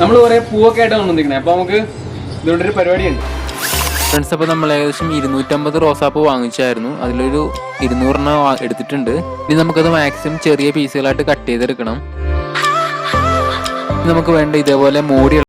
നമ്മൾ കുറെ പൂവൊക്കെ ആയിട്ട് വന്നിരിക്കണേ അപ്പൊ നമുക്ക് ഇതുകൊണ്ടൊരു പരിപാടിയുണ്ട്. ഫ്രണ്ട്സ് അപ്പോൾ നമ്മൾ ഏകദേശം ഇരുന്നൂറ്റമ്പത് റോസാപ്പ് വാങ്ങിച്ചായിരുന്നു. അതിലൊരു ഇരുന്നൂറെണ്ണം എടുത്തിട്ടുണ്ട്. ഇനി നമുക്കത് മാക്സിമം ചെറിയ പീസുകളായിട്ട് കട്ട് ചെയ്തെടുക്കണം. നമുക്ക് വേണ്ട ഇതേപോലെ മൂടി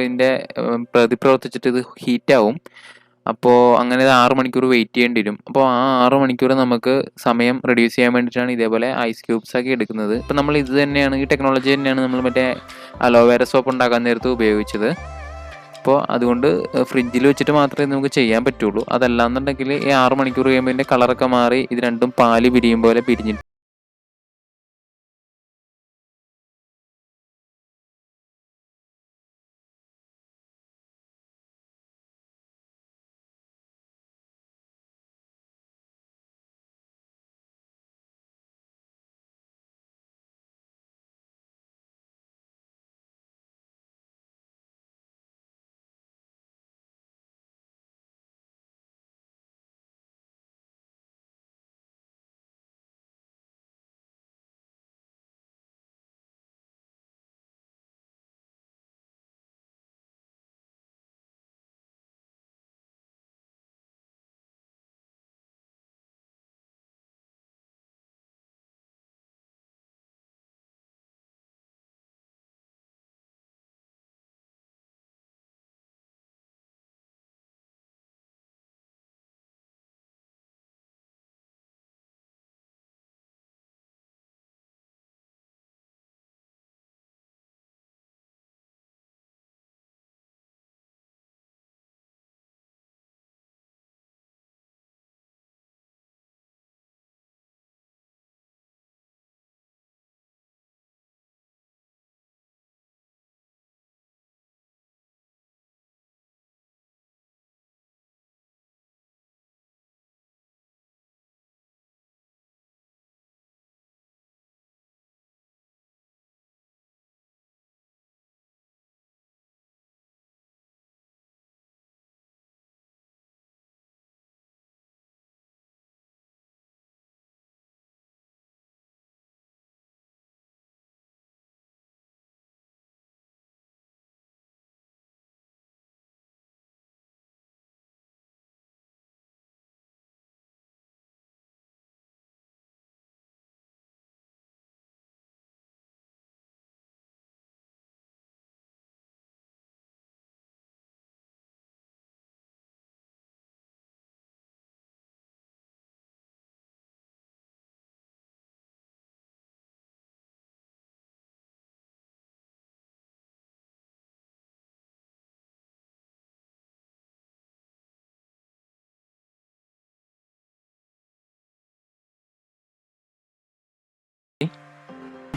ഇതിന്റെ പ്രതിപ്രവർത്തിച്ചിട്ട് ഇത് ഹീറ്റാവും. അപ്പോൾ അങ്ങനെ ഇത് ആറ് മണിക്കൂർ വെയിറ്റ് ചെയ്യേണ്ടി വരും. അപ്പോൾ ആ ആറ് മണിക്കൂർ നമുക്ക് സമയം റെഡ്യൂസ് ചെയ്യാൻ വേണ്ടിയിട്ടാണ് ഇതേപോലെ ഐസ് ക്യൂബ്സ് ആക്കി എടുക്കുന്നത്. ഇപ്പം നമ്മൾ ഇത് തന്നെയാണ് ഈ ടെക്നോളജി തന്നെയാണ് നമ്മൾ മറ്റേ അലോവേര സോപ്പ് ഉണ്ടാക്കാൻ നേരത്ത് ഉപയോഗിച്ചത്. അപ്പോൾ അതുകൊണ്ട് ഫ്രിഡ്ജിൽ വെച്ചിട്ട് മാത്രമേ നമുക്ക് ചെയ്യാൻ പറ്റുള്ളൂ. അതല്ലാന്നുണ്ടെങ്കിൽ ഈ ആറ് മണിക്കൂർ കഴിയുമ്പോൾ ഇതിന്റെ കളറൊക്കെ മാറി ഇത് രണ്ടും പാൽ പിരിയും പോലെ പിരിഞ്ഞിട്ട്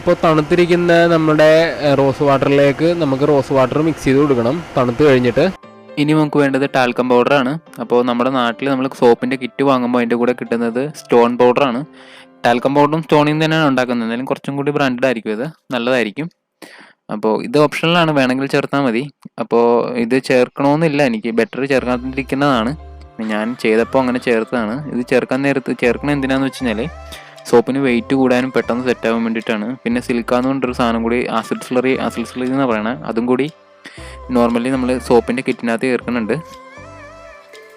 ഇപ്പോൾ തണുത്തിരിക്കുന്ന നമ്മുടെ റോസ് വാട്ടറിലേക്ക് നമുക്ക് റോസ് വാട്ടർ മിക്സ് ചെയ്ത് കൊടുക്കണം. തണുത്ത് കഴിഞ്ഞിട്ട്. ഇനി നമുക്ക് വേണ്ടത് ടാൽക്കം പൗഡറാണ്. അപ്പോൾ നമ്മുടെ നാട്ടിൽ നമ്മൾ സോപ്പിന്റെ കിറ്റ് വാങ്ങുമ്പോൾ അതിന്റെ കൂടെ കിട്ടുന്നത് സ്റ്റോൺ പൗഡറാണ്. ടാൽക്കം പൗഡറും സ്റ്റോണിൽ നിന്ന് തന്നെയാണ് ഉണ്ടാക്കുന്നത്. എന്നാലും കുറച്ചും കൂടി ബ്രാൻഡഡ് ആയിരിക്കും ഇത്. നല്ലതായിരിക്കും. അപ്പോൾ ഇത് ഓപ്ഷണലാണ് വേണമെങ്കിൽ ചേർത്താൽ മതി. അപ്പോൾ ഇത് ചേർക്കണമെന്നില്ല എനിക്ക് ബെറ്റർ ചേർക്കാതിരിക്കുന്നതാണ്. ഞാൻ ചെയ്തപ്പോൾ അങ്ങനെ ചേർത്തതാണ്. ഇത് ചേർക്കാൻ നേരത്ത് ചേർക്കണം എന്തിനാന്ന് വെച്ച് കഴിഞ്ഞാൽ സോപ്പിന് വെയിറ്റ് കൂടാനും പെട്ടെന്ന് സെറ്റ് ആവാൻ വേണ്ടിയിട്ടാണ്. പിന്നെ സിൽക്കാന്ന് പറഞ്ഞൊരു സാധനം കൂടി ആസിഡ് സ്ലറി എന്ന് പറയണത് അതും കൂടി നോർമലി നമ്മൾ സോപ്പിന്റെ കിറ്റിനകത്ത് ചേർക്കുന്നുണ്ട്.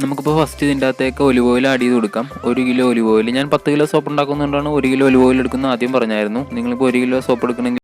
നമുക്കിപ്പോൾ ഫസ്റ്റ് ഇതിന്റെ അകത്തേക്ക് ഒലിവ് ഓയിൽ ആഡ് ചെയ്ത് കൊടുക്കാം. ഒരു കിലോ ഒലിവ് ഓയിൽ ഞാൻ പത്ത് കിലോ സോപ്പ് ഉണ്ടാക്കുന്നതുകൊണ്ടാണ് ഒരു കിലോ ഒലിവ് ഓയിൽ എടുക്കുന്നത് ആദ്യം പറഞ്ഞായിരുന്നു. നിങ്ങളിപ്പോൾ ഒരു കിലോ സോപ്പ് എടുക്കണമെങ്കിൽ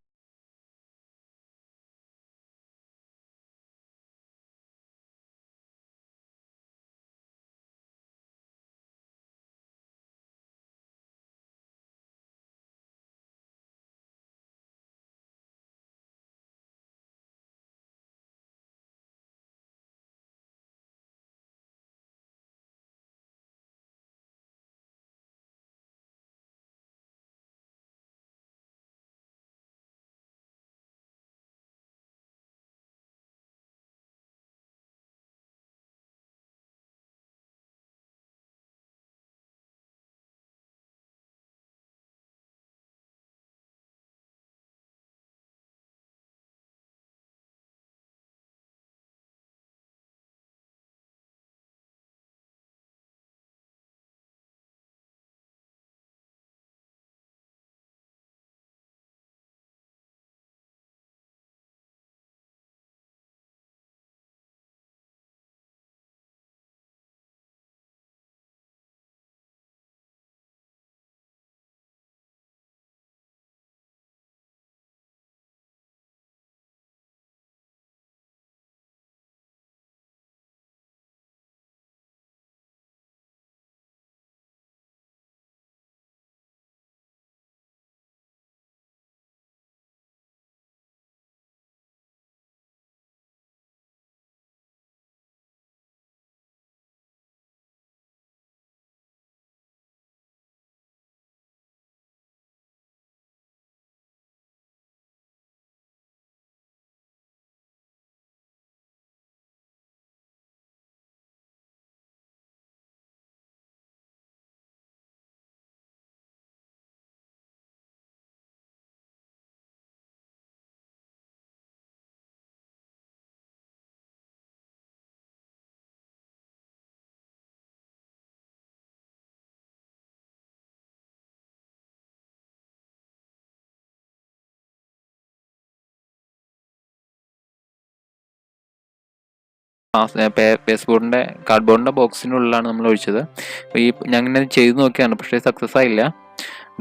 പേസ്റ്റ് കാർഡ്ബോർഡിന്റെ ഉള്ളിലാണ് നമ്മൾ ഒഴിച്ചത്. അപ്പോൾ ഈ ഞാൻ ഇങ്ങനെ ചെയ്ത് നോക്കിയാണ് പക്ഷേ സക്സസ് ആയില്ല.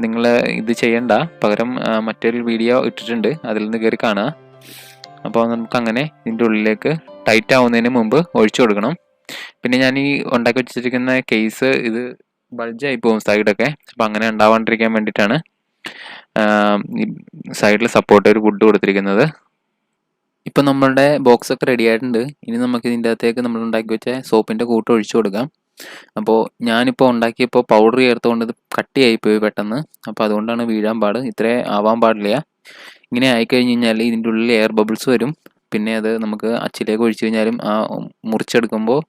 നിങ്ങൾ ഇത് ചെയ്യണ്ട. പകരം മറ്റൊരു വീഡിയോ ഇട്ടിട്ടുണ്ട്. അതിൽ നിന്ന് കയറി കാണുക. അപ്പോൾ നമുക്ക് അങ്ങനെ ഇതിന്റെ ഉള്ളിലേക്ക് ടൈറ്റ് ആവുന്നതിന് മുമ്പ് ഒഴിച്ചു കൊടുക്കണം. പിന്നെ ഞാൻ ഈ ഉണ്ടാക്കി വെച്ചിരിക്കുന്ന കേസ് ഇത് ബൾജായി പോകും സൈഡൊക്കെ അപ്പോൾ അങ്ങനെ ഉണ്ടാവാണ്ടിരിക്കാൻ വേണ്ടിയിട്ടാണ് സൈഡിൽ സപ്പോർട്ട് ഒരു ഫുഡ് കൊടുത്തിരിക്കുന്നത്. ഇപ്പം നമ്മളുടെ ബോക്സ് ഒക്കെ റെഡി ആയിട്ടുണ്ട്. ഇനി നമുക്ക് ഇതിന്റെ അകത്തേക്ക് നമ്മൾ ഉണ്ടാക്കി വെച്ച സോപ്പിന്റെ കൂട്ട് ഒഴിച്ചു കൊടുക്കാം. അപ്പോൾ ഞാനിപ്പോൾ ഉണ്ടാക്കിയപ്പോൾ പൗഡർ ചേർത്തുകൊണ്ട് ഇത് കട്ടിയായി പോയി പെട്ടെന്ന്. അപ്പോൾ അതുകൊണ്ടാണ് വീഴാൻ പാട്. ഇത്രേ ആവാൻ പാടില്ല. ഇങ്ങനെ ആയിക്കഴിഞ്ഞ് കഴിഞ്ഞാൽ ഇതിന്റെ ഉള്ളിൽ എയർ ബബിൾസ് വരും. പിന്നെ അത് നമുക്ക് അച്ചിലേക്ക് ഒഴിച്ചു കഴിഞ്ഞാലും ആ മുറിച്ചെടുക്കുമ്പോൾ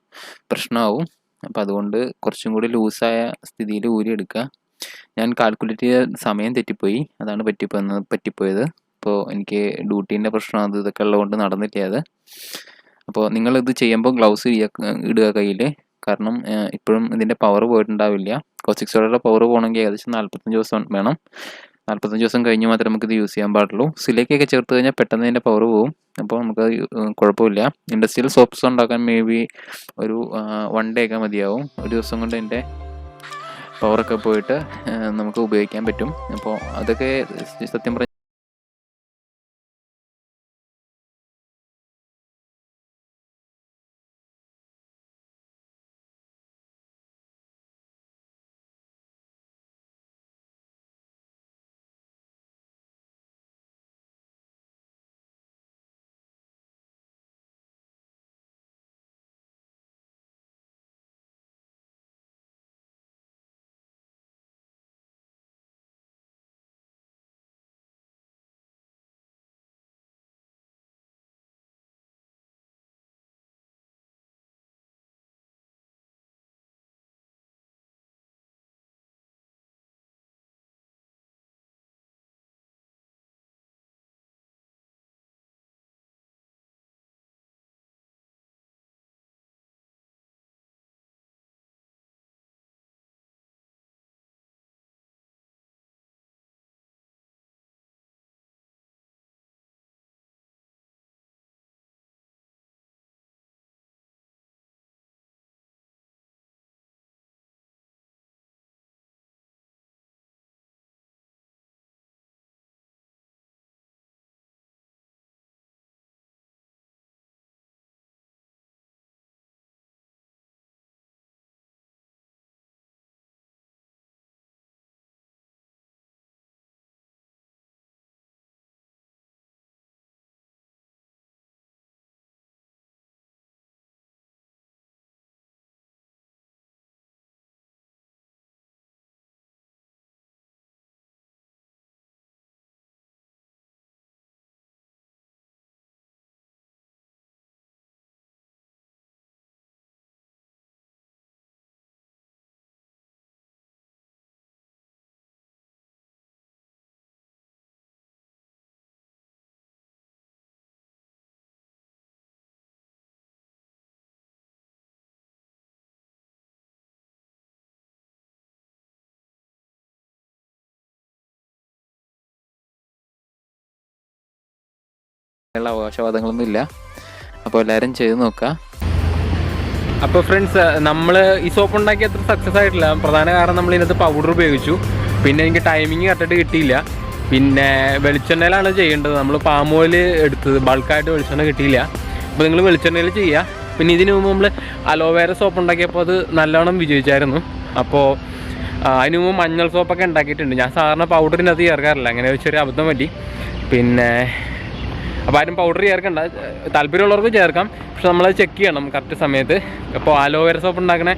പ്രശ്നമാവും. അപ്പോൾ അതുകൊണ്ട് കുറച്ചും കൂടി ലൂസായ സ്ഥിതിയിൽ ഊരിയെടുക്കുക. ഞാൻ കാൽക്കുലേറ്റ് ചെയ്ത സമയം തെറ്റിപ്പോയി. അതാണ് പറ്റിപ്പോ പറ്റിപ്പോയത്. അപ്പോൾ എനിക്ക് ഡ്യൂട്ടീന്റെ പ്രശ്നം അത് ഇതൊക്കെ ഉള്ളതുകൊണ്ട് നടന്നില്ല അത്. അപ്പോൾ നിങ്ങളിത് ചെയ്യുമ്പോൾ ഗ്ലൗസ് ഇടുക കയ്യിൽ കാരണം ഇപ്പോഴും ഇതിന്റെ പവർ പോയിട്ടുണ്ടാവില്ല. കോസിക് സോഡയുടെ പവർ പോകണമെങ്കിൽ ഏകദേശം നാൽപ്പത്തഞ്ച് ദിവസം വേണം. നാൽപ്പത്തഞ്ച് ദിവസം കഴിഞ്ഞ് മാത്രമേ നമുക്കിത് യൂസ് ചെയ്യാൻ പാടുള്ളൂ. സിലേക്കൊക്കെ ചേർത്ത് കഴിഞ്ഞാൽ പെട്ടെന്ന് ഇതിന്റെ പവർ പോകും അപ്പോൾ നമുക്ക് കുഴപ്പമില്ല. ഇൻഡസ്ട്രിയൽ സോപ്സ് ഉണ്ടാക്കാൻ മേ ബി ഒരു വൺ ഡേ ഒക്കെ മതിയാവും. ഒരു ദിവസം കൊണ്ട് ഇതിന്റെ പവറൊക്കെ പോയിട്ട് നമുക്ക് ഉപയോഗിക്കാൻ പറ്റും. അപ്പോൾ അതൊക്കെ സത്യം പറഞ്ഞാൽ ഉള്ള അവകാശവാദങ്ങളൊന്നും ഇല്ല അപ്പോൾ എല്ലാവരും ചെയ്ത് നോക്കുക. അപ്പോൾ ഫ്രണ്ട്സ് നമ്മൾ ഈ സോപ്പ് ഉണ്ടാക്കി അത്ര സക്സസ് ആയിട്ടില്ല. പ്രധാന കാരണം നമ്മൾ ഇതിനകത്ത് പൗഡർ ഉപയോഗിച്ചു. പിന്നെ എനിക്ക് ടൈമിങ് കറക്റ്റായിട്ട് കിട്ടിയില്ല. പിന്നെ വെളിച്ചെണ്ണയിലാണ് ചെയ്യേണ്ടത്. നമ്മൾ പാം ഓയിൽ എടുത്തത്. ബൾക്കായിട്ട് വെളിച്ചെണ്ണ കിട്ടിയില്ല. അപ്പോൾ നിങ്ങൾ വെളിച്ചെണ്ണയിൽ ചെയ്യുക. പിന്നെ ഇതിനു മുമ്പ് നമ്മൾ അലോവേര സോപ്പ് ഉണ്ടാക്കിയപ്പോൾ അത് നല്ലോണം വിജയിച്ചായിരുന്നു. അപ്പോൾ അതിനു മുമ്പ് മഞ്ഞൾ സോപ്പൊക്കെ ഉണ്ടാക്കിയിട്ടുണ്ട്. ഞാൻ സാധാരണ പൗഡറിനകത്ത് ചേർക്കാറില്ല. അങ്ങനെ ചെറിയ അബദ്ധം പറ്റി. പിന്നെ അപ്പോൾ ആരും പൗഡർ ചേർക്കണ്ട. താല്പര്യമുള്ളവർക്ക് ചേർക്കാം. പക്ഷെ നമ്മൾ ചെക്ക് ചെയ്യണം കറക്റ്റ് സമയത്ത്. അപ്പോൾ ആലോവേര സോപ്പ് ഉണ്ടാക്കണ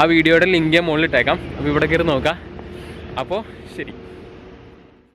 ആ വീഡിയോയുടെ ലിങ്ക് മുകളിൽ ഇട്ടേക്കാം. അപ്പോൾ ഇവിടെ കയറി നോക്കാം. അപ്പോൾ